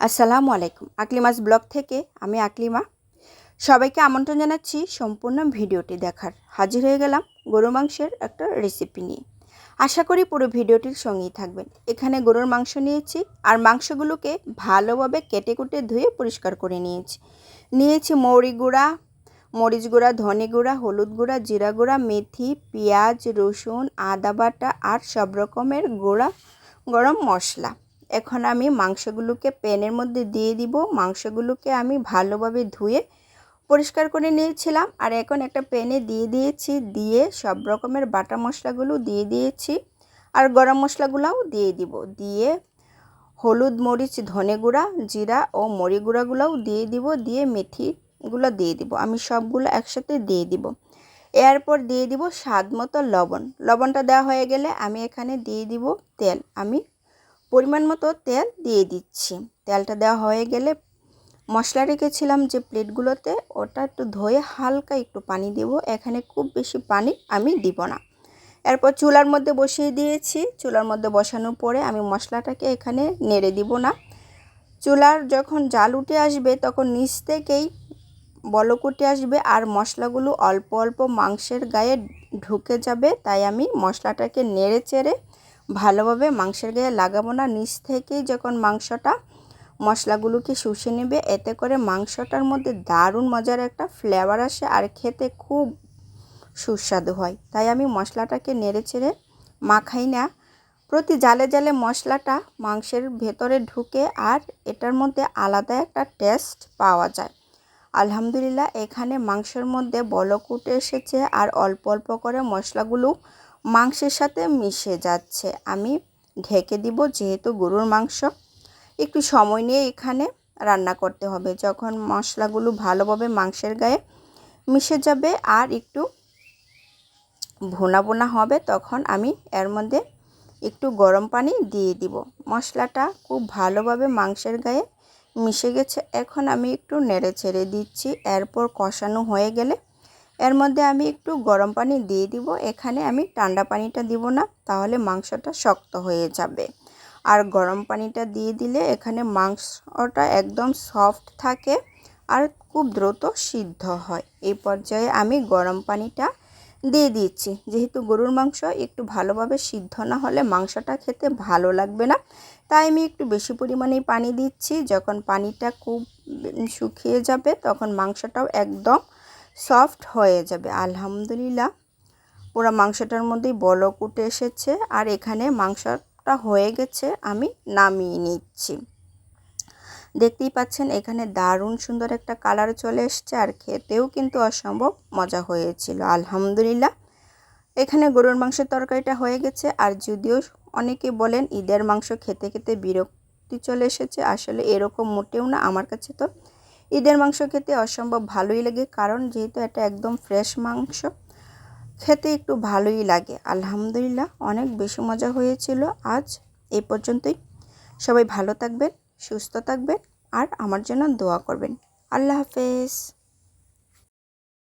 আসসালামু আলাইকুম। আকলিমাস ব্লগ থেকে আমি আকলিমা। সবাইকে আমন্ত্রণ জানাচ্ছি সম্পূর্ণ ভিডিওটি দেখার। হাজির হয়ে গেলাম গরু মাংসের একটা রেসিপি নিয়ে। আশা করি পুরো ভিডিওটির সঙ্গেই থাকবেন। এখানে গরুর মাংস নিয়েছি আর মাংসগুলোকে ভালোভাবে কেটে কুটে ধুয়ে পরিষ্কার করে নিয়েছি। নিয়েছি মৌরি গুঁড়া, মরিচ গুঁড়া, ধনে গুঁড়া, হলুদ গুঁড়া, জিরা গুঁড়া, মেথি, পেঁয়াজ, রসুন, আদা বাটা আর সব রকমের গুঁড়া গরম মশলা। এখন আমি মাংসগুলোকে প্যানের মধ্যে দিয়ে দিব। মাংসগুলোকে আমি ভালোভাবে ধুয়ে পরিষ্কার করে নিয়েছিলাম। আর এখন একটা প্যানে দিয়ে দিয়েছি, দিয়ে সব রকমের বাটা মশলাগুলো দিয়ে দিয়েছি। আর গরম মশলাগুলোও দিয়ে দিব। দিয়ে হলুদ মরিচ, ধনে গুঁড়া, জিরা ও মরি গুঁড়াগুলোও দিয়ে দিব। দিয়ে মেথিগুলো দিয়ে দিব। আমি সবগুলো একসাথে দিয়ে দিব। এরপর দিয়ে দিব স্বাদ মতো লবণ। লবণটা দেওয়া হয়ে গেলে আমি এখানে দিয়ে দিব তেল। আমি পরিমাণ মতো তেল দিয়ে দিচ্ছি। তেলটা দেওয়া হয়ে গেলে মশলা রেখেছিলাম যে প্লেটগুলোতে, ওটা একটু ধুয়ে হালকা একটু পানি দেব। এখানে খুব বেশি পানি আমি দিব না। এরপর চুলার মধ্যে বসিয়ে দিয়েছি। চুলার মধ্যে বসানোর পরে আমি মশলাটাকে এখানে নেড়ে দিব না। চুলার যখন জাল উঠে আসবে, তখন নিচ থেকেই বলক উঠে আসবে আর মশলাগুলো অল্প অল্প মাংসের গায়ে ঢুকে যাবে। তাই আমি মশলাটাকে নেড়ে চেড়ে ভালোভাবে মাংসের গায়ে লাগাবো না। নিচ থেকেই যখন মাংসটা মশলাগুলোকে শুষে নেবে, এতে করে মাংসটার মধ্যে দারুণ মজার একটা ফ্লেভার আসে আর খেতে খুব সুস্বাদু হয়। তাই আমি মশলাটাকে নেড়ে চেড়ে মাখাই না। প্রতি জালে জালে মশলাটা মাংসের ভেতরে ঢুকে আর এটার মধ্যে আলাদা একটা টেস্ট পাওয়া যায়। আলহামদুলিল্লাহ, এখানে মাংসের মধ্যে বলক উঠে এসেছে আর অল্প অল্প করে মশলাগুলো মাংসের সাথে মিশে যাচ্ছে। আমি ঢেকে দিব যেহেতু গরুর মাংস। একটু সময় নিয়ে এখানে রান্না করতে হবে। যখন মশলাগুলো ভালোভাবে মাংসের গায়ে মিশে যাবে আর একটু ভোনা ভোনা হবে, তখন আমি এর মধ্যে একটু গরম পানি দিয়ে দিব। মশলাটা খুব ভালোভাবে মাংসের গায়ে মিশে গেছে। এখন আমি একটু নেড়ে ছেড়ে দিচ্ছি। এরপর কষানো হয়ে গেলে এর মধ্যে আমি একটু গরম পানি দিয়ে দিব। এখানে আমি ঠান্ডা পানিটা দিব না, তাহলে মাংসটা শক্ত হয়ে যাবে। আর গরম পানিটা দিয়ে দিলে এখানে মাংসটা একদম সফট থাকে আর খুব দ্রুত সিদ্ধ হয়। এই পর্যায়ে আমি গরম পানিটা দিয়ে দিচ্ছি। যেহেতু গরুর মাংস একটু ভালোভাবে সিদ্ধ না হলে মাংসটা খেতে ভালো লাগবে না, তাই আমি একটু বেশি পরিমাণেই পানি দিচ্ছি। যখন পানিটা খুব শুকিয়ে যাবে, তখন মাংসটাও একদম সফট হয়ে যাবে, আলহামদুলিল্লাহ। পুরো মাংসটার মধ্যেই বলক উঠে এসেছে আর এখানে মাংসটা হয়ে গেছে, আমি নামিয়ে নিচ্ছি। দেখতেই পাচ্ছেন, এখানে দারুণ সুন্দর একটা কালার চলে এসছে আর খেতেও কিন্তু অসম্ভব মজা হয়েছিল, আলহামদুলিল্লাহ। এখানে গরুর মাংসের তরকারিটা হয়ে গেছে আর যদিও অনেকে বলেন ঈদের মাংস খেতে খেতে বিরক্তি চলে এসেছে, আসলে এরকম মোটেও না, আমার কাছে তো ঈদের মাংস খেতে অসম্ভব ভালোই লাগে, কারণ যেহেতু এটা একদম ফ্রেশ মাংস, খেতে একটু ভালোই লাগে। আলহামদুলিল্লাহ, অনেক বেশি মজা হয়েছিল। আজ এই পর্যন্তই। সবাই ভালো থাকবেন, সুস্থ থাকবেন, আর আমার জন্য দোয়া করবেন। আল্লাহ হাফেজ।